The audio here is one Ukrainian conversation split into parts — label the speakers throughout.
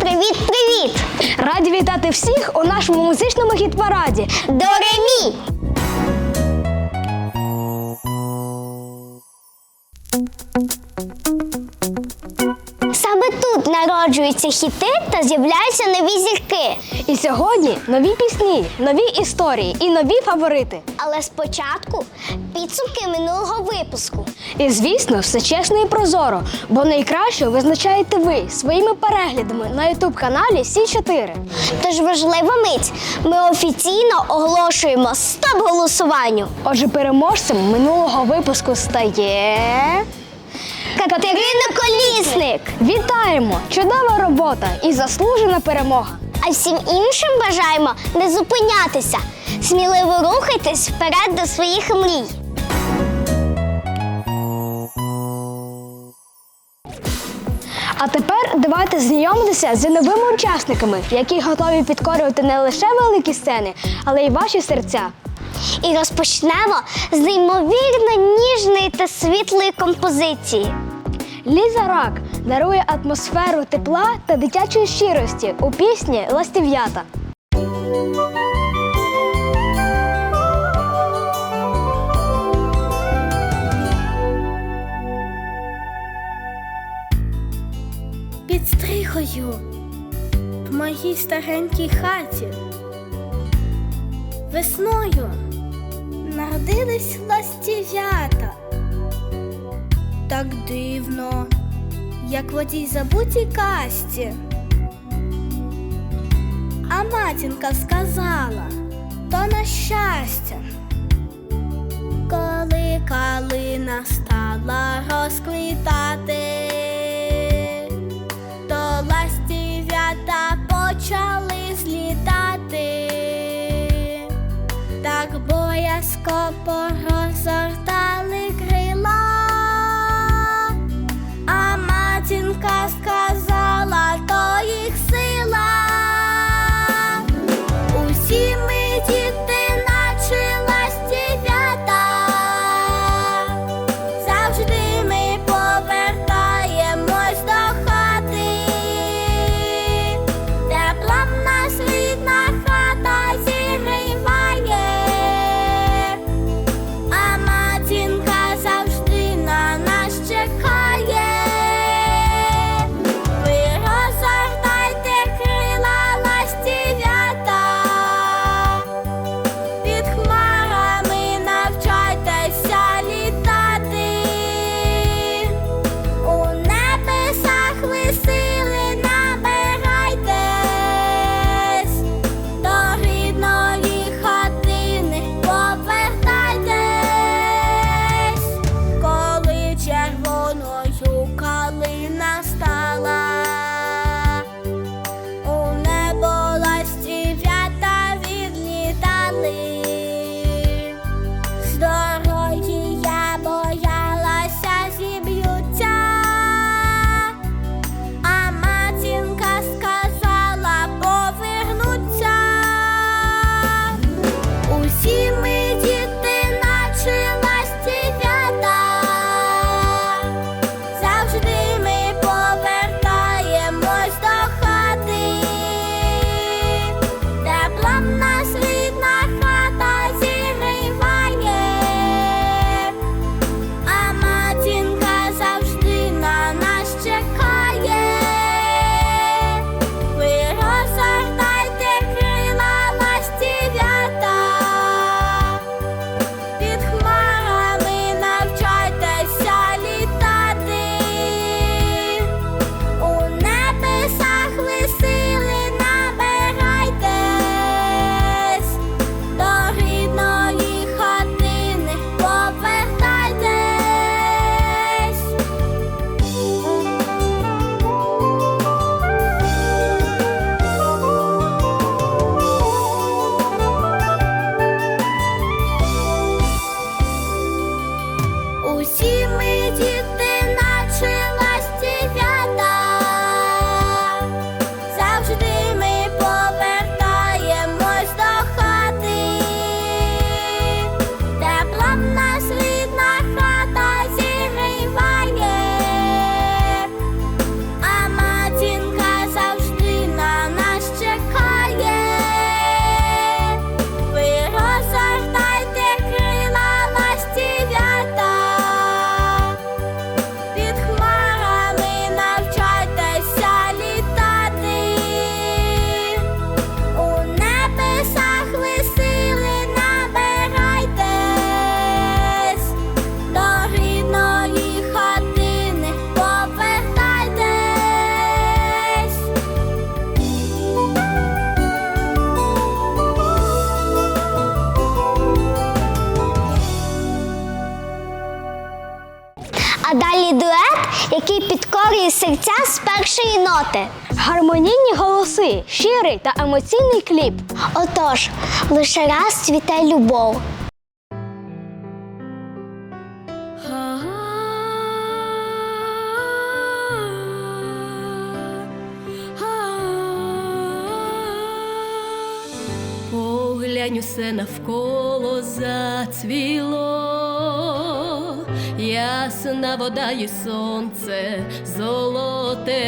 Speaker 1: Привіт, привіт!
Speaker 2: Раді вітати всіх у нашому музичному хіт-параді.
Speaker 1: До народжуються хіти та з'являються нові зірки.
Speaker 2: І сьогодні нові пісні, нові історії і нові фаворити.
Speaker 1: Але спочатку підсумки минулого випуску.
Speaker 2: І звісно, все чесно і прозоро, бо найкраще визначаєте ви своїми переглядами на ютуб каналі Сі 4
Speaker 1: Тож важлива мить. Ми офіційно оголошуємо стоп голосуванню.
Speaker 2: Отже, переможцем минулого випуску стає.
Speaker 1: Катерина Колісник!
Speaker 2: Вітаємо! Чудова робота і заслужена перемога!
Speaker 1: А всім іншим бажаємо не зупинятися. Сміливо рухайтесь вперед до своїх мрій.
Speaker 2: А тепер давайте знайомитися з новими учасниками, які готові підкорювати не лише великі сцени, але й ваші серця.
Speaker 1: І розпочнемо з неймовірно ніжної та світлої композиції.
Speaker 2: Ліза Рак дарує атмосферу тепла та дитячої щирості у пісні Ластів'ята.
Speaker 3: під стрихою в моїй старенькій хаті. Весною народились ластів'ята. Так дивно, як в одій забутій касті. А матінка сказала, то на щастя. Коли калина стала розквітати, то ластів'ята почали злітати, так боязко порозгортали
Speaker 1: який підкорює серця з першої ноти.
Speaker 2: Гармонійні голоси, щирий та емоційний кліп.
Speaker 1: Отож, лише раз цвіте любов.
Speaker 4: Поглянь усе навколо зацвіло, ясна вода і сонце золоте,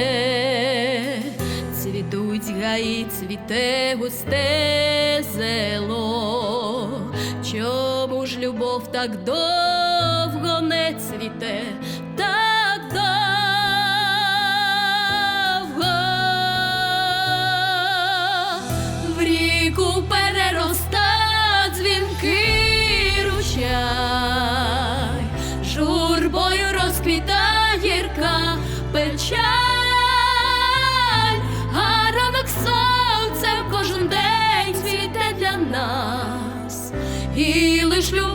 Speaker 4: цвітуть гаї, цвіте густе зело. Чому ж любов так довго не цвіте, і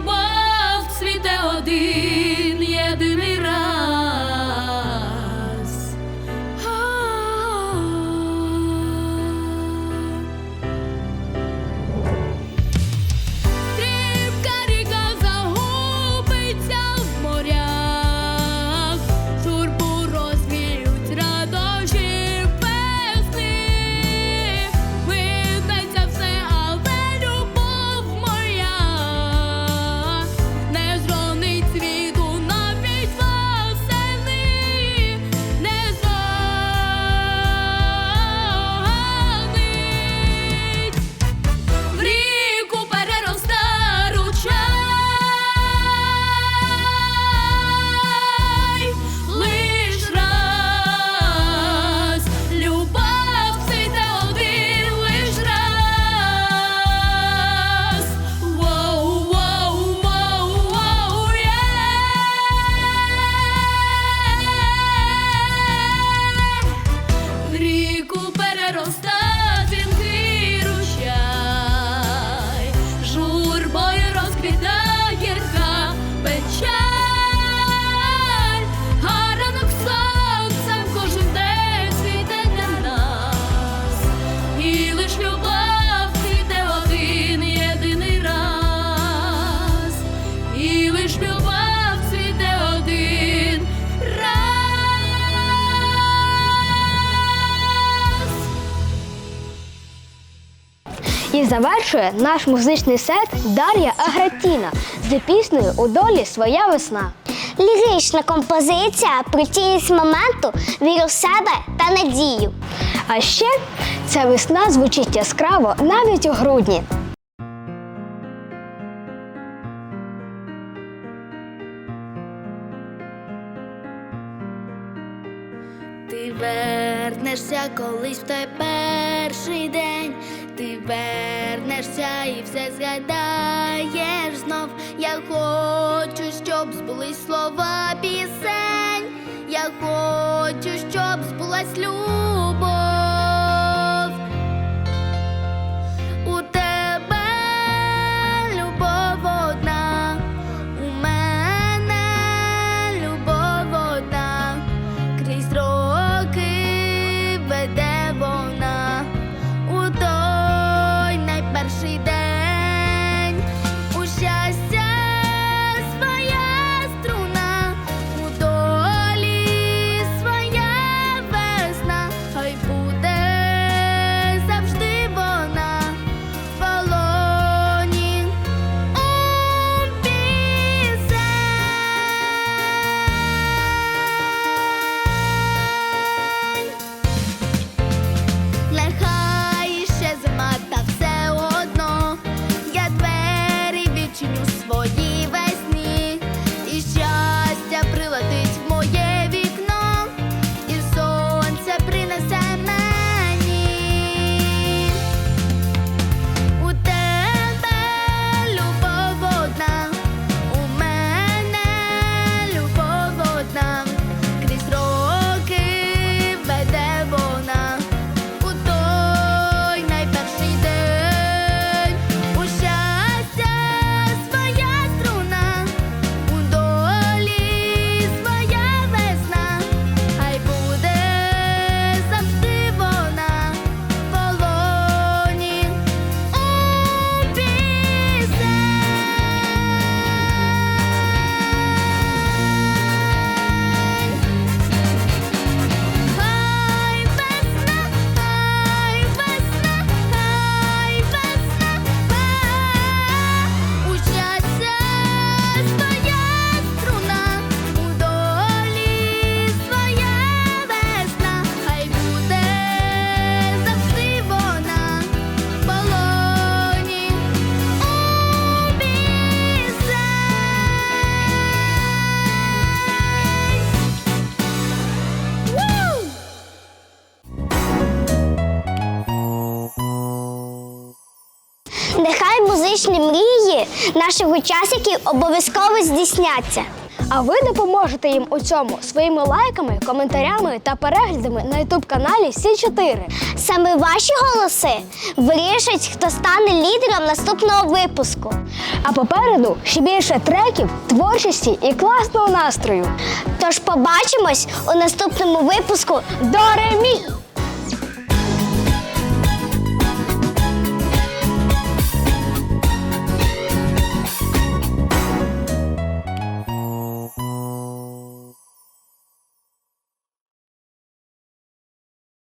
Speaker 2: завершує наш музичний сет Дар'я Агратіна з піснею У долі своя весна.
Speaker 1: Лірична композиція про цінність моменту, віру в себе та надію.
Speaker 2: А ще ця весна звучить яскраво навіть у грудні.
Speaker 5: Ти вернешся колись в той перший день, ти вернешся і все згадаєш знов. Я хочу, щоб збулись слова пісень. Я хочу, щоб збулась любов.
Speaker 1: Наших учасників обов'язково здійсняться.
Speaker 2: А ви допоможете їм у цьому своїми лайками, коментарями та переглядами на ютуб каналі Сі 4
Speaker 1: Саме ваші голоси вирішать, хто стане лідером наступного випуску.
Speaker 2: А попереду ще більше треків, творчості і класного настрою.
Speaker 1: Тож побачимось у наступному випуску
Speaker 2: До ремі!